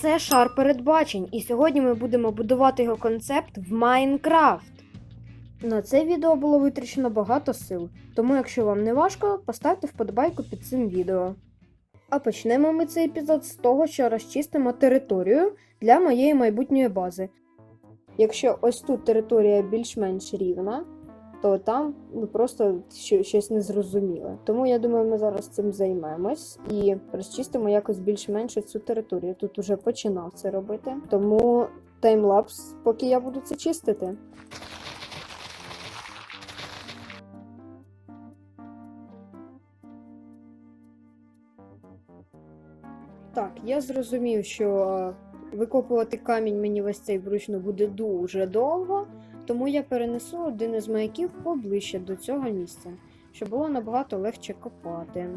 Це шар передбачень, і сьогодні ми будемо будувати його концепт в Майнкрафт. На це відео було витрачено багато сил, тому якщо вам не важко, поставте вподобайку під цим відео. А почнемо ми цей епізод з того, що розчистимо територію для моєї майбутньої бази. Якщо ось тут територія більш-менш рівна, то там ну, просто що- щось незрозуміле. Тому я думаю, ми зараз цим займемось і розчистимо якось більш-менш цю територію. Тут уже починав це робити. Тому таймлапс, поки я буду це чистити. Так, я зрозумів, що е, викопувати камінь мені весь цей вручну буде дуже довго, тому я перенесу один із маяків поближче до цього місця, щоб було набагато легше копати.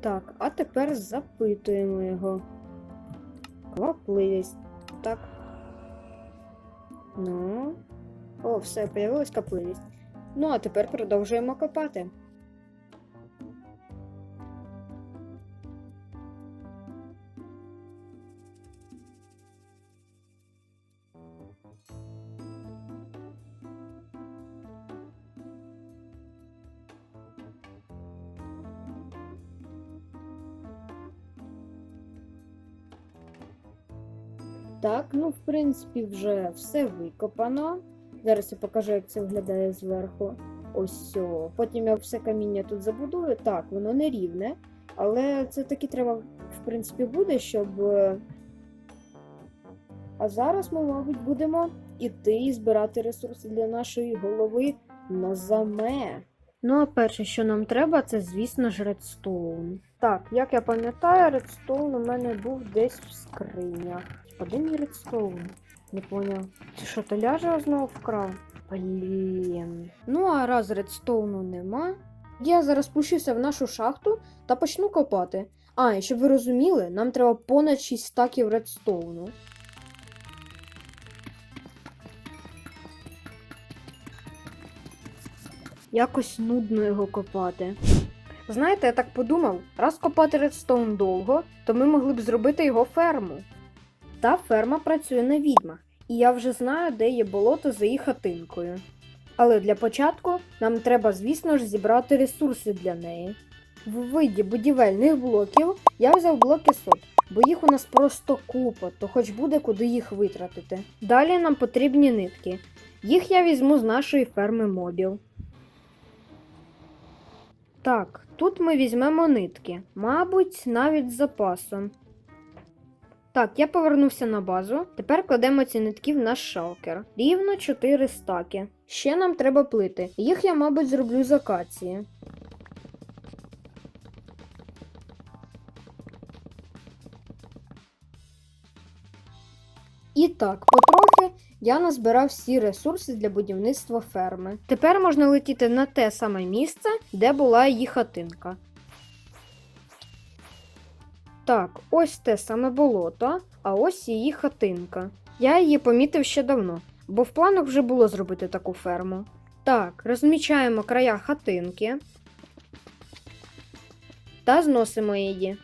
Так, а тепер запитуємо його. Квапливість. Так. Ну. О, все, появилась капливість. Ну, а тепер продовжуємо копати. Так, ну, в принципі, вже все викопано. Зараз я покажу, як це виглядає зверху. Ось сьо. Потім я все каміння тут забудую. Так, воно не рівне, але це таки треба, в принципі, буде, щоб. е, А зараз ми, мабуть, будемо іти і збирати ресурси для нашої голови на заме. Ну, а перше, що нам треба, це, звісно ж, редстоун. Так, як я пам'ятаю, редстоун у мене був десь в скринях. Один редстоун. Не поняв. Це що, то ляже знову вкрав? Блін. Ну, а раз редстоуну нема. Я зараз спущуся в нашу шахту та почну копати. А, і щоб ви розуміли, нам треба понад 6 стаків редстоуну. Якось нудно його копати. Знаєте, я так подумав, раз копати редстоун довго, то ми могли б зробити його ферму. Та ферма працює на відьмах, і я вже знаю, де є болото за їх хатинкою. Але для початку нам треба, звісно ж, зібрати ресурси для неї. В виді будівельних блоків я взяв блоки сот, бо їх у нас просто купа, то хоч буде куди їх витратити. Далі нам потрібні нитки. Їх я візьму з нашої ферми мобів. Так, тут ми візьмемо нитки, мабуть, навіть з запасом. Так, я повернувся на базу. Тепер кладемо ці нитки в наш шалкер. Рівно 4 стаки. Ще нам треба плити. Їх я, мабуть, зроблю з акації. І так, потрохи я назбирав всі ресурси для будівництва ферми. Тепер можна летіти на те саме місце, де була її хатинка. Так, ось те саме болото, а ось її хатинка. Я її помітив ще давно, бо в планах вже було зробити таку ферму. Так, розмічаємо края хатинки та зносимо її.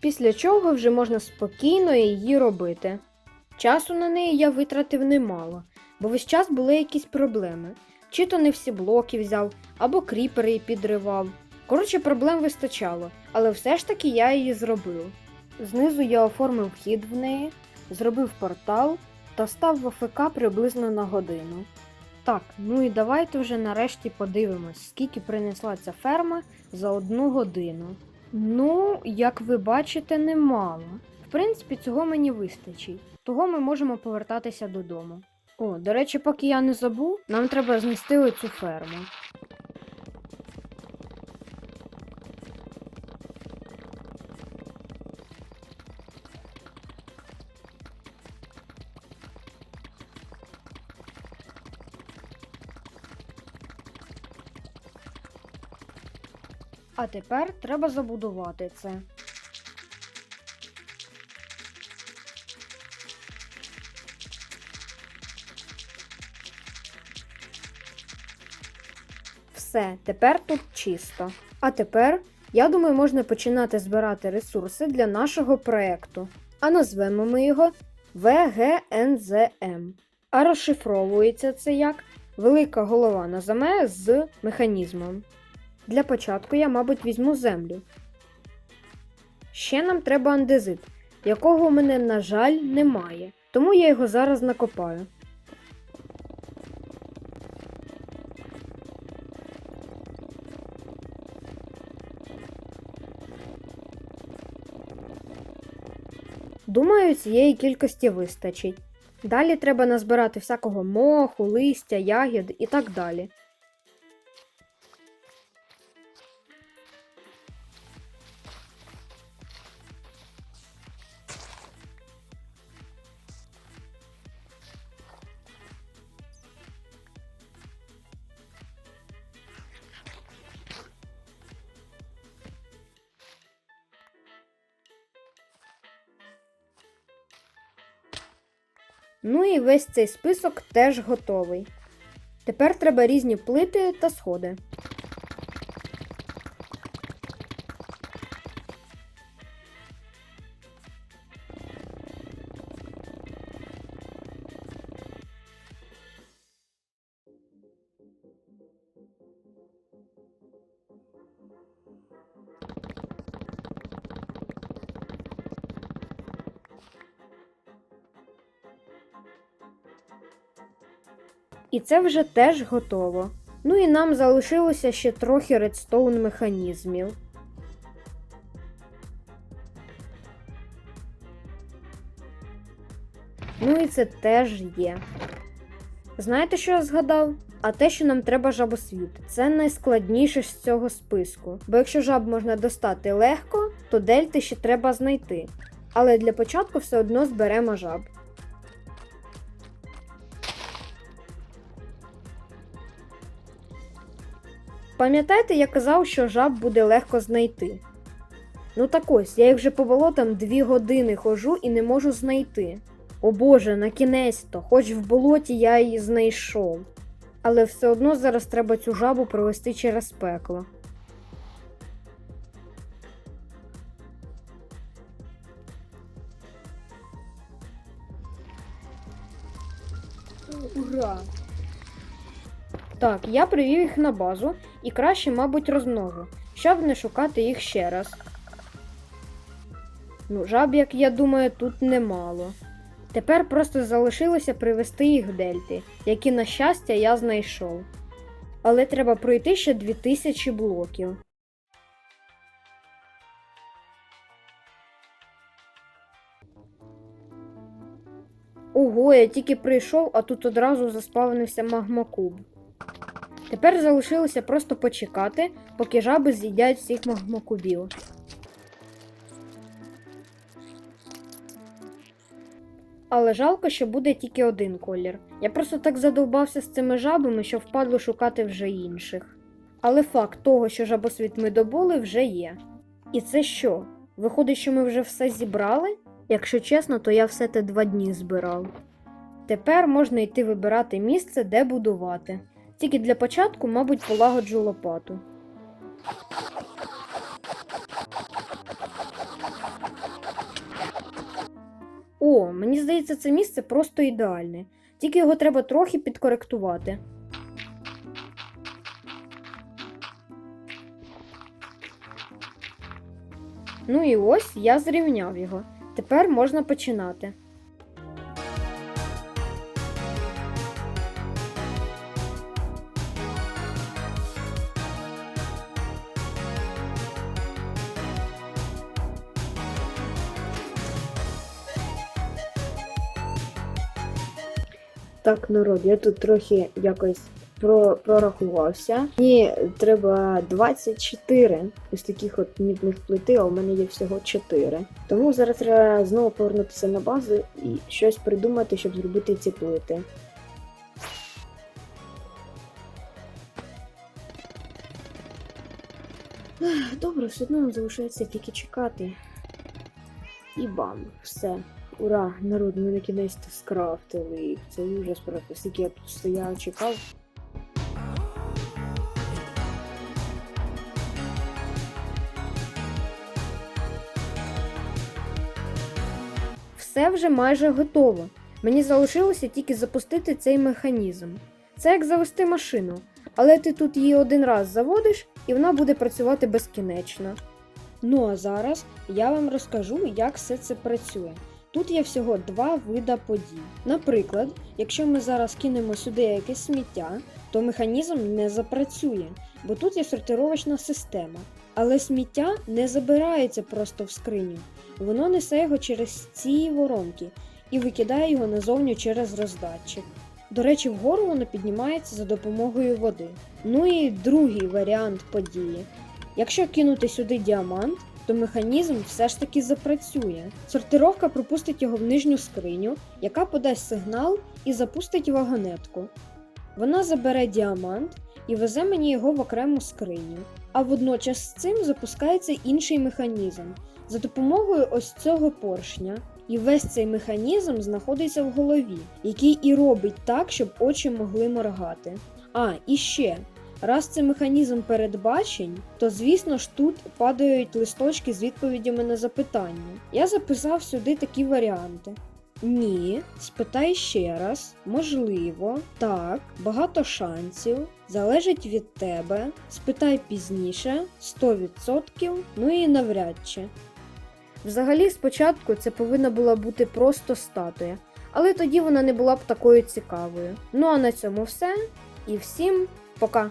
Після чого вже можна спокійно її робити. Часу на неї я витратив немало, бо весь час були якісь проблеми. Чи то не всі блоки взяв, або кріпери її підривав. Коротше, проблем вистачало, але все ж таки я її зробив. Знизу я оформив вхід в неї, зробив портал та став в АФК приблизно на годину. Так, ну і давайте вже нарешті подивимось, скільки принесла ця ферма за одну годину. Ну, як ви бачите, немало. В принципі, цього мені вистачить того ми можемо повертатися додому. О, до речі, поки я не забув, нам треба знести оцю ферму. А тепер треба забудувати це. Все, тепер тут чисто. А тепер, я думаю, можна починати збирати ресурси для нашого проекту. А назвемо ми його ВГНЗМ. А розшифровується це як велика голова на заме з механізмом. Для початку я, мабуть, візьму землю. Ще нам треба андезит, якого у мене, на жаль, немає, тому я його зараз накопаю. Цієї кількості вистачить. Далі треба назбирати всякого моху, листя, ягід і так далі. Ну і весь цей список теж готовий. Тепер треба різні плити та сходи. І це вже теж готово. Ну і нам залишилося ще трохи редстоун механізмів. Ну і це теж є. Знаєте, що я згадав? А те, що нам треба жабосвіт, це найскладніше з цього списку. Бо якщо жаб можна достати легко, то дельти ще треба знайти. Але для початку все одно зберемо жаб. Пам'ятаєте, я казав, що жаб буде легко знайти? Ну так ось, я їх вже по болотам дві години хожу і не можу знайти. О Боже, на кінець-то, хоч в болоті я її знайшов. Але все одно зараз треба цю жабу провести через пекло. Ура! Так, я привів їх на базу і краще, мабуть, розмножу, щоб не шукати їх ще раз. Ну, жаб, як я думаю, тут немало. Тепер просто залишилося привезти їх в дельти, які, на щастя, я знайшов. Але треба пройти ще 2000 блоків. Ого, я тільки прийшов, а тут одразу заспавнився магмакуб. Тепер залишилося просто почекати, поки жаби з'їдять всіх магмакубів. Але жалко, що буде тільки один колір. Я просто так задовбався з цими жабами, що впадло шукати вже інших. Але факт того, що жабосвіт ми добули, вже є. І це що? Виходить, що ми вже все зібрали? Якщо чесно, то я все те два дні збирав. Тепер можна йти вибирати місце, де будувати. Тільки для початку, мабуть, полагоджу лопату. О, мені здається, це місце просто ідеальне. Тільки його треба трохи підкоректувати. Ну і ось я зрівняв його. Тепер можна починати. Так, народ, я тут трохи якось про, прорахувався. Мені треба 24 ось таких от мідних плити, а у мене є всього 4. Тому зараз треба знову повернутися на базу і щось придумати, щоб зробити ці плити. Добре, все одно нам залишається тільки чекати. І бам, все. Ура, народ, ми на кінець скрафтили. Це ужас просто. Скільки я тут стояв, чекав. Все вже майже готово. Мені залишилося тільки запустити цей механізм. Це як завести машину, але ти тут її один раз заводиш, і вона буде працювати безкінечно. Ну а зараз я вам розкажу, як все це працює. Тут є всього два вида подій. Наприклад, якщо ми зараз кинемо сюди якесь сміття, то механізм не запрацює, бо тут є сортировочна система. Але сміття не забирається просто в скриню. Воно несе його через ці воронки і викидає його назовню через роздатчик. До речі, вгору воно піднімається за допомогою води. Ну і другий варіант події. Якщо кинути сюди діамант, то механізм все ж таки запрацює. Сортировка пропустить його в нижню скриню, яка подасть сигнал і запустить вагонетку. Вона забере діамант і везе мені його в окрему скриню. А водночас з цим запускається інший механізм за допомогою ось цього поршня. І весь цей механізм знаходиться в голові, який і робить так, щоб очі могли моргати. А, і ще. Раз це механізм передбачень, то звісно ж тут падають листочки з відповідями на запитання. Я записав сюди такі варіанти. Ні, спитай ще раз, можливо, так, багато шансів, залежить від тебе, спитай пізніше, 100%, ну і навряд чи. Взагалі, спочатку це повинна була бути просто статуя, але тоді вона не була б такою цікавою. Ну а на цьому все. І всім пока!